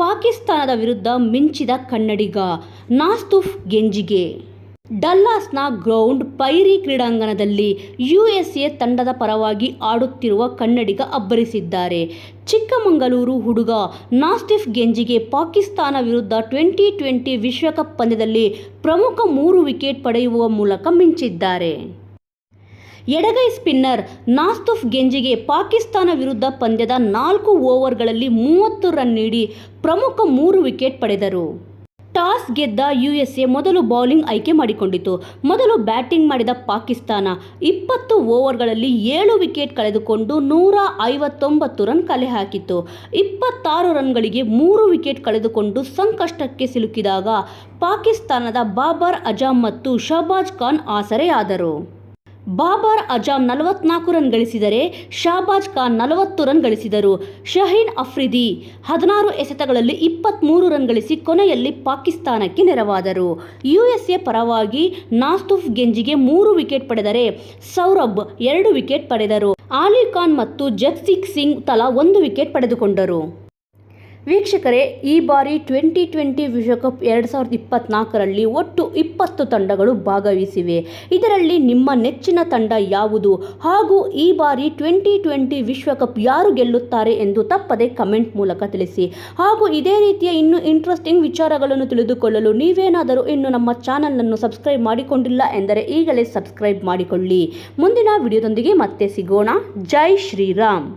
ಪಾಕಿಸ್ತಾನದ ವಿರುದ್ಧ ಮಿಂಚಿದ ಕನ್ನಡಿಗ ನಾಸ್ತುಫ್ ಗೆಂಜಿಗೆ. ಡಲ್ಲಾಸ್ನ ಗ್ರೌಂಡ್ ಪೈರಿ ಕ್ರೀಡಾಂಗಣದಲ್ಲಿ ಯುಎಸ್ಎ ತಂಡದ ಪರವಾಗಿ ಆಡುತ್ತಿರುವ ಕನ್ನಡಿಗ ಅಬ್ಬರಿಸಿದ್ದಾರೆ. ಚಿಕ್ಕಮಗಳೂರು ಹುಡುಗ ನಾಸ್ಟಿಫ್ ಗೆಂಜಿಗೆ ಪಾಕಿಸ್ತಾನ ವಿರುದ್ಧ ಟ್ವೆಂಟಿ ಟ್ವೆಂಟಿ ವಿಶ್ವಕಪ್ ಪಂದ್ಯದಲ್ಲಿ ಪ್ರಮುಖ ಮೂರು ವಿಕೆಟ್ ಪಡೆಯುವ ಮೂಲಕ ಮಿಂಚಿದ್ದಾರೆ. ಎಡಗೈ ಸ್ಪಿನ್ನರ್ ನಾಸ್ತುಫ್ ಗೆಂಜಿಗೆ ಪಾಕಿಸ್ತಾನ ವಿರುದ್ಧ ಪಂದ್ಯದ ನಾಲ್ಕು ಓವರ್ಗಳಲ್ಲಿ ಮೂವತ್ತು ರನ್ ನೀಡಿ ಪ್ರಮುಖ ಮೂರು ವಿಕೆಟ್ ಪಡೆದರು. ಟಾಸ್ ಗೆದ್ದ ಯುಎಸ್ಎ ಮೊದಲು ಬೌಲಿಂಗ್ ಆಯ್ಕೆ ಮಾಡಿಕೊಂಡಿತು. ಮೊದಲು ಬ್ಯಾಟಿಂಗ್ ಮಾಡಿದ ಪಾಕಿಸ್ತಾನ ಇಪ್ಪತ್ತು ಓವರ್ಗಳಲ್ಲಿ ಏಳು ವಿಕೆಟ್ ಕಳೆದುಕೊಂಡು ನೂರ ಐವತ್ತೊಂಬತ್ತು ರನ್ ಕಲೆ ಹಾಕಿತು ಇಪ್ಪತ್ತಾರು ರನ್ಗಳಿಗೆ ಮೂರು ವಿಕೆಟ್ ಕಳೆದುಕೊಂಡು ಸಂಕಷ್ಟಕ್ಕೆ ಸಿಲುಕಿದಾಗ ಪಾಕಿಸ್ತಾನದ ಬಾಬರ್ ಅಜಾಮ್ ಮತ್ತು ಶಹಬಾಜ್ ಖಾನ್ ಆಸರೆಯಾದರು. ಬಾಬರ್ ಅಜಾಮ್ ನಲವತ್ನಾಲ್ಕು ರನ್ ಗಳಿಸಿದರೆ ಶಾಬಾಜ್ ಖಾನ್ ನಲವತ್ತು ರನ್ ಗಳಿಸಿದರು. ಶಹೀನ್ ಅಫ್ರಿದಿ ಹದಿನಾರು ಎಸೆತಗಳಲ್ಲಿ ಇಪ್ಪತ್ತ್ಮೂರು ರನ್ ಗಳಿಸಿ ಕೊನೆಯಲ್ಲಿ ಪಾಕಿಸ್ತಾನಕ್ಕೆ ನೆರವಾದರು. ಯುಎಸ್ಎ ಪರವಾಗಿ ನಾಸ್ತುಫ್ ಗೆಂಜಿಗೆ ಮೂರು ವಿಕೆಟ್ ಪಡೆದರೆ ಸೌರಭ್ ಎರಡು ವಿಕೆಟ್ ಪಡೆದರು. ಆಲಿ ಖಾನ್ ಮತ್ತು ಜಗ್ಸಿಕ್ ಸಿಂಗ್ ತಲಾ ಒಂದು ವಿಕೆಟ್ ಪಡೆದುಕೊಂಡರು. ವೀಕ್ಷಕರೇ, ಈ ಬಾರಿ ಟ್ವೆಂಟಿ ಟ್ವೆಂಟಿ ವಿಶ್ವಕಪ್ ಎರಡು ಸಾವಿರದ ಇಪ್ಪತ್ತ್ನಾಲ್ಕರಲ್ಲಿ ಒಟ್ಟು ಇಪ್ಪತ್ತು ತಂಡಗಳು ಭಾಗವಹಿಸಿವೆ. ಇದರಲ್ಲಿ ನಿಮ್ಮ ನೆಚ್ಚಿನ ತಂಡ ಯಾವುದು? ಹಾಗೂ ಈ ಬಾರಿ ಟ್ವೆಂಟಿ ಟ್ವೆಂಟಿ ವಿಶ್ವಕಪ್ ಯಾರು ಗೆಲ್ಲುತ್ತಾರೆ ಎಂದು ತಪ್ಪದೆ ಕಮೆಂಟ್ ಮೂಲಕ ತಿಳಿಸಿ. ಹಾಗೂ ಇದೇ ರೀತಿಯ ಇನ್ನೂ ಇಂಟ್ರೆಸ್ಟಿಂಗ್ ವಿಚಾರಗಳನ್ನು ತಿಳಿದುಕೊಳ್ಳಲು ನೀವೇನಾದರೂ ಇನ್ನು ನಮ್ಮ ಚಾನಲನ್ನು ಸಬ್ಸ್ಕ್ರೈಬ್ ಮಾಡಿಕೊಂಡಿಲ್ಲ ಎಂದರೆ ಈಗಲೇ ಸಬ್ಸ್ಕ್ರೈಬ್ ಮಾಡಿಕೊಳ್ಳಿ. ಮುಂದಿನ ವಿಡಿಯೋದೊಂದಿಗೆ ಮತ್ತೆ ಸಿಗೋಣ. ಜೈ ಶ್ರೀರಾಮ್!